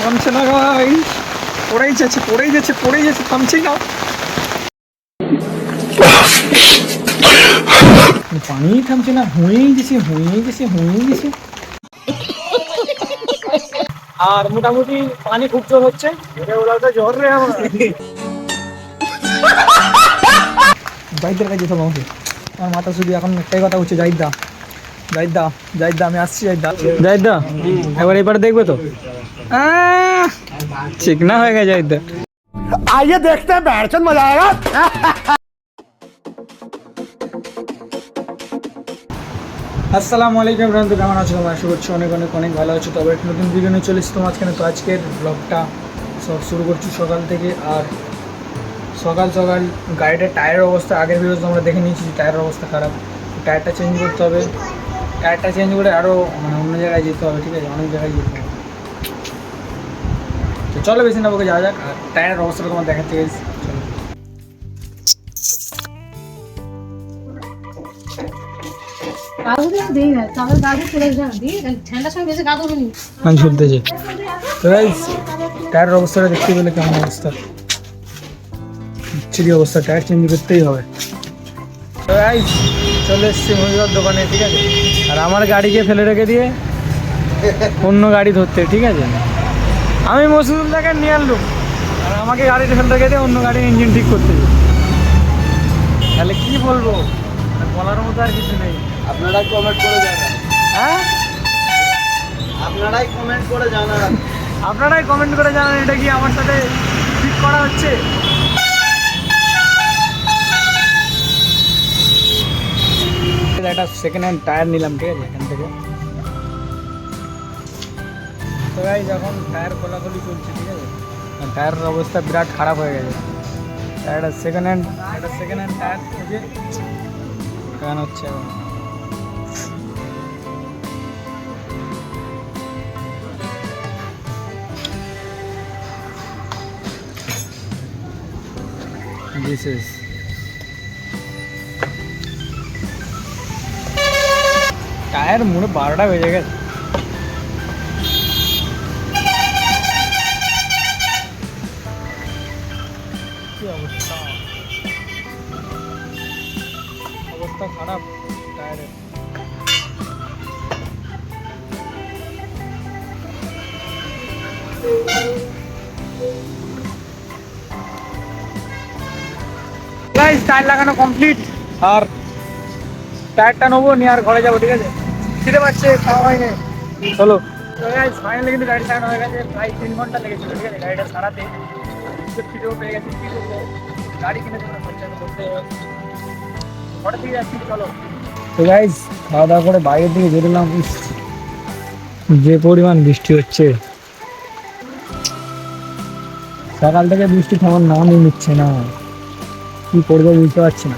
থামছে না ভাই পড়েই যাচ্ছে পড়েই যাচ্ছে পড়েই যাচ্ছে, থামছেই না। পানি থামছে না, হয়েই গেছে হয়েই গেছে হয়েই গেছে। আর মোটামুটি পানি খুব জোর হচ্ছে। জোর রে আমার। জাহিদের কাছে যেতে হবে আমাকে। আমার মাথা শুধু এখন একটাই কথা হচ্ছে জাহিদ জাইদা জাইদা আমি আসছি জাইদা। জাইদা? এবার এবারে দেখবে তো? চিকনা হয়ে গেছে জাইদা। আইয়ে দেখতে ব্যাটসন মজা আয়েগা আসসালামু আলাইকুম বন্ধু কেমন আছো তোমার? আশা করছি অনেক অনেক অনেক ভালো আছো। তবে একটু নতুন ভিডিও নিয়ে চলেছি তোমার আজকে তো আজকের ব্লগটা সব শুরু করছি সকাল থেকে। আর সকাল সকাল গাড়িটার টায়ারের অবস্থা আগের ভিডিও তোমরা দেখে নিয়েছি যে টায়ারের অবস্থা খারাপ। টায়ারটা চেঞ্জ করতে হবে। টায়ারটা চেঞ্জ করে আরও মানে অন্য জায়গায় যেতে হবে ঠিক আছে? অনেক জায়গায় যেতে হবে। তো চলো বেশি না বকে যাওয়া যাক আর টায়ারের অবস্থাটা তোমার দেখাতে গেছি। চলো। ঝুলতেছে তো টায়ারের অবস্থাটা দেখতে পেলে কেমন অবস্থা? বিচ্ছিরি অবস্থা টায়ার চেঞ্জ করতেই হবে। তো চলে এসছি মহিলার দোকানে ঠিক আছে? আর আমার গাড়িকে ফেলে রেখে দিয়ে অন্য গাড়ি ধরতে ঠিক আছে? আমি মসুদুল্লাহকে নিয়ে আনলুম। আর আমাকে গাড়িতে ফেলে রেখে দিয়ে অন্য গাড়ির ইঞ্জিন ঠিক করতে তাহলে কি বলব? বলার মতো আর কিছু নেই। আপনারা কমেন্ট করে জানান। হ্যাঁ? আপনারাই কমেন্ট করে জানান। আপনারাই কমেন্ট করে জানান এটা কি আমার সাথে ঠিক করা হচ্ছে? একটা সেকেন্ড হ্যান্ড টায়ার নিলাম ঠিক আছে এখান থেকে তো গাইজ এখন টায়ার খোলাখুলি চলছে ঠিক আছে টায়ারের অবস্থা বিরাট খারাপ হয়ে গেছে একটা সেকেন্ড হ্যান্ড একটা সেকেন্ড হ্যান্ড টায়ার থেকে লাগানো হচ্ছে এখন This is টায়ার মনে বারোটা বেজে গেছে। অবস্থা? অবস্থা খারাপ টায়ারের টায়ার লাগানো কমপ্লিট আর টায়ারটা নেব, নিয়ে আর ঘরে যাব, ঠিক আছে? খাওয়া হয়নি। চলো। গাইস ফাইনালি কিন্তু গাড়ি সারানো হয়ে গেছে। প্রায় তিন ঘণ্টা লেগেছিল ঠিক আছে? গাড়িটা সারাতে খিদেও পেয়ে গেছে কি করব গাড়ি কিনে করতে ঘরে থেকে যাচ্ছি চলো। তো গাইস খাওয়া দাওয়া করে বাইরের দিকে বেরোলাম। যে পরিমাণ বৃষ্টি হচ্ছে। সকাল থেকে বৃষ্টি থামার নামই নিচ্ছে না। কি করব বুঝতে পারছি না।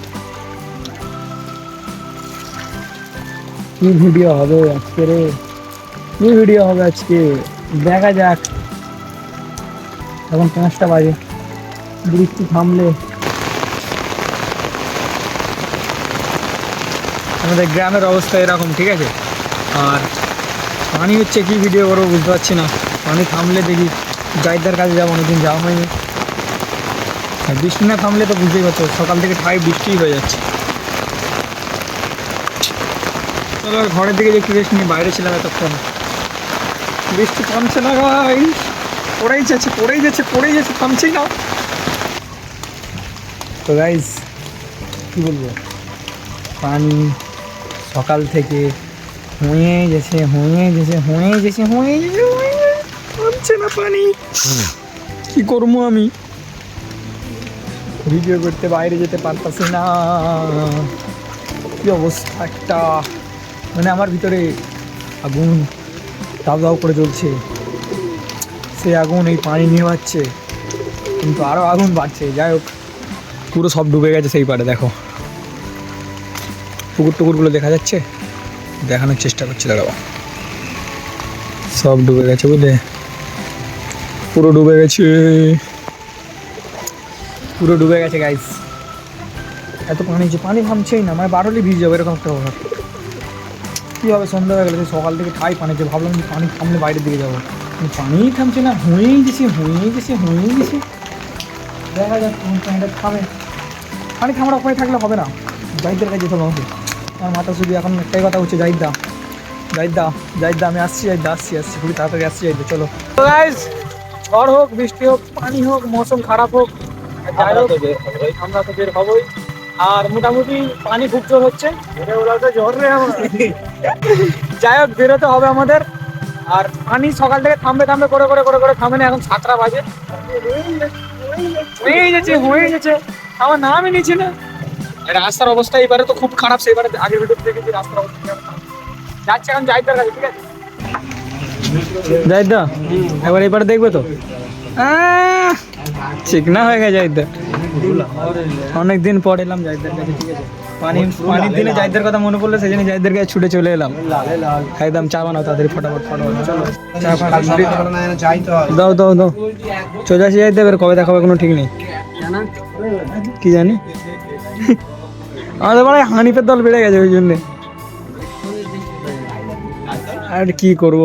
কি ভিডিও হবে আজকে রে কি ভিডিও হবে আজকে? দেখা যাক। এখন পাঁচটা বাজে। বৃষ্টি থামলে। আমাদের গ্রামের অবস্থা এরকম, ঠিক আছে? আর পানি হচ্ছে কি ভিডিও করব বুঝতে পারছি না। পানি থামলে দেখি জায়দার কাছে যাব, অনেকদিন যাওয়া হয়নি। আর বৃষ্টি না থামলে তো বুঝতেই পারছ, সকাল থেকে ঠাই বৃষ্টিই হয়ে যাচ্ছে। চলো ঘরের দিকে একটু রেস্ট নিয়ে বাইরে ছিলাম এতক্ষণ। বৃষ্টি থামছে না ভাই পড়েই যাচ্ছে পড়েই যাচ্ছে পড়েই যাচ্ছে থামছেই না। তো গাইজ কি বলব? পানি সকাল থেকে হুঁয়ে গেছে হুঁয়ে গেছে হুঁয়ে গেছে হুঁয়ে গেছে। থামছে না পানি। কি করব আমি? ভিডিও করতে বাইরে যেতে পারতাছি না। কি অবস্থা একটা? মানে আমার ভিতরে আগুন দাউ দাউ করে জ্বলছে। সে আগুন এই পানি নিয়ে পাচ্ছে কিন্তু আরও আগুন বাড়ছে। যাই হোক, পুরো সব ডুবে গেছে সেই পারে, দেখো। পুকুর টুকুরগুলো দেখা যাচ্ছে? দেখানোর চেষ্টা করছি দাঁড়াবো সব ডুবে গেছে বুঝলে? পুরো ডুবে গেছে। পুরো ডুবে গেছে গাইস এত পানি যে পানি থামছেই না মানে বারোলি ভিজে যাবে, এরকম একটা ব্যাপার। কী হবে সন্ধ্যা হয়ে গেলে সকাল থেকে ঠাই পানি যে ভাবলাম যে পানি থামলে বাইরের দিকে যাব। পানিই থামছে না, হুঁয়েই গেছে হুঁয়েই গেছে হুঁয়েই গেছে দেখা যাক কোন পানিটা থামে। পানি থামার উপায় থাকলে হবে না। জাহিদের কাছে যেতে হবে আমাকে। আমার মাথা শুধু এখন একটাই কথা হচ্ছে দা জাহিদ দা আমি আসছি, জাহিদ, আসছি আসছি। খুবই তাড়াতাড়ি আসছি, জাহিদ, চলো। তো ঝড় হোক, বৃষ্টি হোক, পানি হোক, মৌসুম খারাপ হোক, যাই হোক, আমরা তো বের হবই। আর মোটামুটি পানি খুব জোর হচ্ছে। যাই হোক বেরোতে হবে আমাদের। আর পানি সকাল থেকে থামবে থামবে করে করে করে করে থামে না এখন সাতটা বাজে। হয়ে গেছে হয়ে গেছে আমার নামই নিচ্ছে না। রাস্তার অবস্থা এবারে তো খুব খারাপ সেবারে আগের ভিডিও দেখেছি রাস্তার অবস্থা। যাচ্ছে এখন জাহিদার কাছে ঠিক আছে? জাহিদা এবার এবারে দেখবে তো? আহ, চিকনা হয়ে গেছে জাহিদা অনেকদিন পর এলাম জাহিদার কাছে, ঠিক আছে। দিনে কথা মনে সেই জন্য ছুটে চলে এলাম। একদম চা তাদের ফটাফট দাও দাও দাও। এবার কবে কোনো ঠিক নেই। কি জানি? হানিফের দল বেড়ে গেছে ওই জন্যে। আর কি করব?